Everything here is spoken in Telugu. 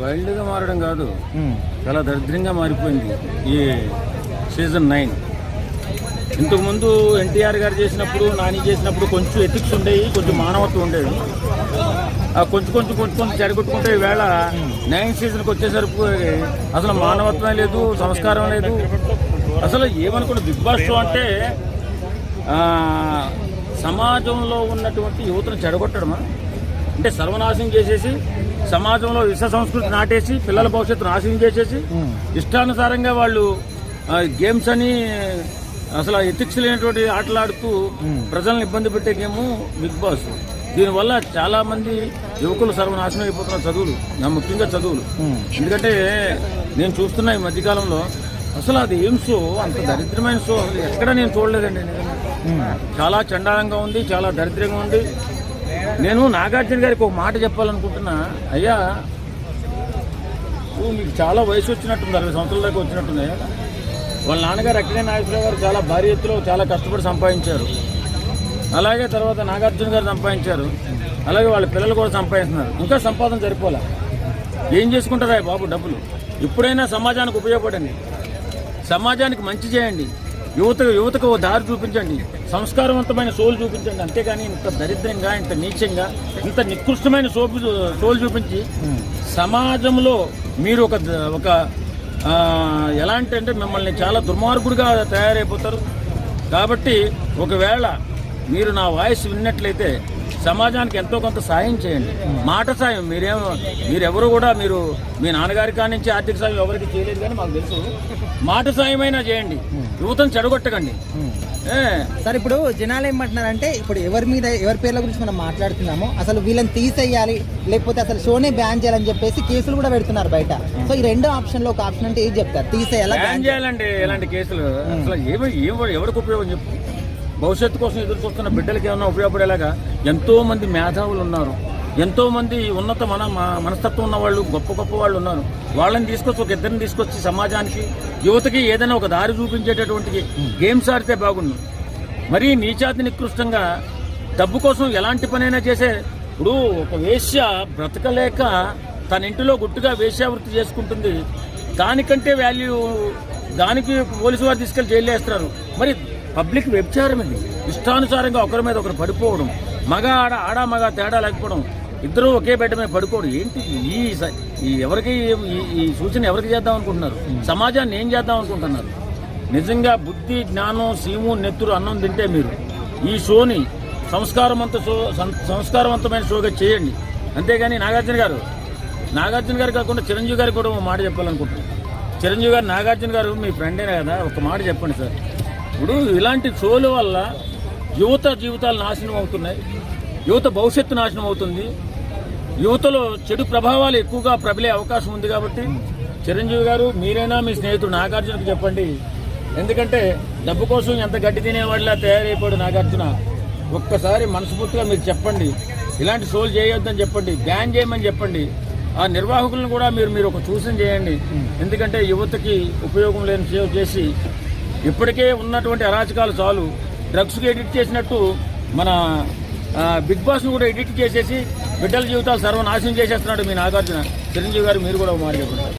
వైల్డ్గా మారడం కాదు. చాలా దరిద్రంగా మారిపోయింది ఈ సీజన్ నైన్. ఇంతకుముందు ఎన్టీఆర్ గారు చేసినప్పుడు నాని చేసినప్పుడు కొంచెం ఎథిక్స్ ఉండేవి కొంచెం మానవత్వం ఉండేది. ఆ కొంచెం కొంచెం కొంచెం కొంచెం చెడగొట్టుకుంటే ఈవేళ నైన్ సీజన్కి వచ్చేసరికి అసలు మానవత్వం లేదు సంస్కారం లేదు. అసలు ఏమనుకున్న బిగ్ బాస్ షో అంటే సమాజంలో ఉన్నటువంటి యువతను చెడగొట్టడమా? అంటే సర్వనాశనం చేసేసి సమాజంలో విష సంస్కృతి నాటేసి పిల్లల భవిష్యత్తు నాశనం చేసేసి ఇష్టానుసారంగా వాళ్ళు గేమ్స్ అని అసలు ఎథిక్స్ లేనటువంటి ఆటలాడుతూ ప్రజలను ఇబ్బంది పెట్టే గేము బిగ్ బాస్. దీనివల్ల చాలా మంది యువకులు సర్వనాశనం అయిపోతున్నారు చదువులు. నా ముఖ్యంగా చదువులు. ఎందుకంటే నేను చూస్తున్నా ఈ మధ్యకాలంలో అసలు అది ఏం షో అంత దరిద్రమైన షో ఎక్కడ నేను చూడలేదండి. చాలా చండాలంగా ఉంది చాలా దరిద్రంగా ఉంది. నేను నాగార్జున గారికి ఒక మాట చెప్పాలనుకుంటున్నా. అయ్యా మీకు చాలా వయసు వచ్చినట్టుంది అరవై సంవత్సరాల దాకా వచ్చినట్టుంది. వాళ్ళ నాన్నగారు అక్కడే నాగేశ్వరరావు గారు చాలా భారీ ఎత్తులో చాలా కష్టపడి సంపాదించారు. అలాగే తర్వాత నాగార్జున గారు సంపాదించారు. అలాగే వాళ్ళ పిల్లలు కూడా సంపాదిస్తున్నారు. ఇంకా సంపాదన సరిపోలే? ఏం చేసుకుంటారా బాబు డబ్బులు? ఎప్పుడైనా సమాజానికి ఉపయోగపడండి. సమాజానికి మంచి చేయండి. యువత యువతకు ఓ దారి చూపించండి. సంస్కారవంతమైన సోలు చూపించండి. అంతేగాని ఇంత దరిద్రంగా ఇంత నీచంగా ఇంత నికృష్టమైన సోపు సోలు చూపించి సమాజంలో మీరు ఒక ఒక ఎలాంటి అంటే మిమ్మల్ని చాలా దుర్మార్గుడిగా తయారైపోతారు. కాబట్టి ఒకవేళ మీరు నా వాయిస్ విన్నట్లయితే సమాజానికి ఎంతో కొంత సాయం చేయండి. మాట సాయం. మీరేమో మీరెవరు కూడా మీరు మీ నాన్నగారి కాడి నుంచి ఆర్థిక సాయం ఎవరికి చేయలేదు కానీ మాకు తెలుసు. మాట సాయమైనా చేయండి. యువతను చెడగొట్టకండి. సార్ ఇప్పుడు జనాలు ఏమంటున్నారంటే ఇప్పుడు ఎవరి మీద ఎవరి పేర్ల గురించి మనం మాట్లాడుతున్నామో అసలు వీళ్ళని తీసేయాలి లేకపోతే అసలు షోనే బ్యాన్ చేయాలని చెప్పేసి కేసులు కూడా పెడుతున్నారు బయట. సో ఈ రెండో ఆప్షన్లో ఒక ఆప్షన్ అంటే ఏం చెప్తారు? తీసేయాలా బ్యాన్ చేయాలండి ఇలాంటి కేసులు. అసలు ఏమి ఏం ఎవరికి ఉపయోగం చెప్పు? భవిష్యత్తు కోసం ఎదురు చూస్తున్న బిడ్డలకి ఏమైనా ఉపయోగపడేలాగా ఎంతో మంది మేధావులు ఉన్నారు. ఎంతోమంది ఉన్నత మన మనస్తత్వం ఉన్న వాళ్ళు గొప్ప గొప్ప వాళ్ళు ఉన్నారు. వాళ్ళని తీసుకొచ్చి ఒక ఇద్దరిని తీసుకొచ్చి సమాజానికి యువతకి ఏదైనా ఒక దారి చూపించేటటువంటి గేమ్స్ ఆడితే బాగుండు. మరీ నీచాతి నికృష్టంగా డబ్బు కోసం ఎలాంటి పనైనా చేసే ఇప్పుడు ఒక వేశ్య బ్రతకలేక తన ఇంటిలో గుట్టుగా వేశ్యావృత్తి చేసుకుంటుంది. దానికంటే వాల్యూ దానికి పోలీసు వారు తీసుకెళ్ళి జైలు వేస్తున్నారు మరి పబ్లిక్ వ్యభిచారం ఇది. ఇష్టానుసారంగా ఒకరి మీద ఒకరు పడిపోవడం. మగ ఆడ ఆడ మగ తేడా లేకపోవడం. ఇద్దరు ఒకే బెడ్ మీద పడుకోవడం ఏంటి ఈ ఈ ఎవరికి ఈ- సూచన ఎవరికి చేద్దాం అనుకుంటున్నారు? సమాజాన్ని ఏం చేద్దాం అనుకుంటున్నారు? నిజంగా బుద్ధి జ్ఞానం సీము నెత్తురు అన్నం తింటే మీరు ఈ షోని సంస్కారవంత షో సంస్కారవంతమైన షోగా చేయండి. అంతేగాని నాగార్జున గారు నాగార్జున గారు కాకుండా చిరంజీవి గారికి కూడా ఒక మాట చెప్పాలనుకుంటున్నాను చిరంజీవి గారు నాగార్జున గారు మీ ఫ్రెండేనా కదా? ఒక మాట చెప్పండి సార్. ఇప్పుడు ఇలాంటి షోల వల్ల యువత జీవితాలు నాశనం అవుతున్నాయి. యువత భవిష్యత్తు నాశనం అవుతుంది. యువతలో చెడు ప్రభావాలు ఎక్కువగా ప్రబలే అవకాశం ఉంది కాబట్టి చిరంజీవి గారు మీరైనా మీ స్నేహితుడు నాగార్జునకు చెప్పండి. ఎందుకంటే డబ్బు కోసం ఎంత గడ్డి తినేవాడిలా తయారైపోయాడు నాగార్జున. ఒక్కసారి మనస్ఫూర్తిగా మీరు చెప్పండి. ఇలాంటి షోలు చేయొద్దని చెప్పండి. బ్యాన్ చేయమని చెప్పండి. ఆ నిర్వాహకులను కూడా మీరు మీరు ఒక సూచన చేయండి. ఎందుకంటే యువతకి ఉపయోగం లేని సేవ చేసి ఇప్పటికే ఉన్నటువంటి అరాచకాలు చాలు. డ్రగ్స్కి ఎడిట్ చేసినట్టు మన బిగ్ బాస్ను కూడా ఎడిట్ చేసేసి బిడ్డల జీవితాలు సర్వనాశనం చేసేస్తున్నాడు మీ నాగార్జున. చిరంజీవి గారు మీరు కూడా ఒక మాట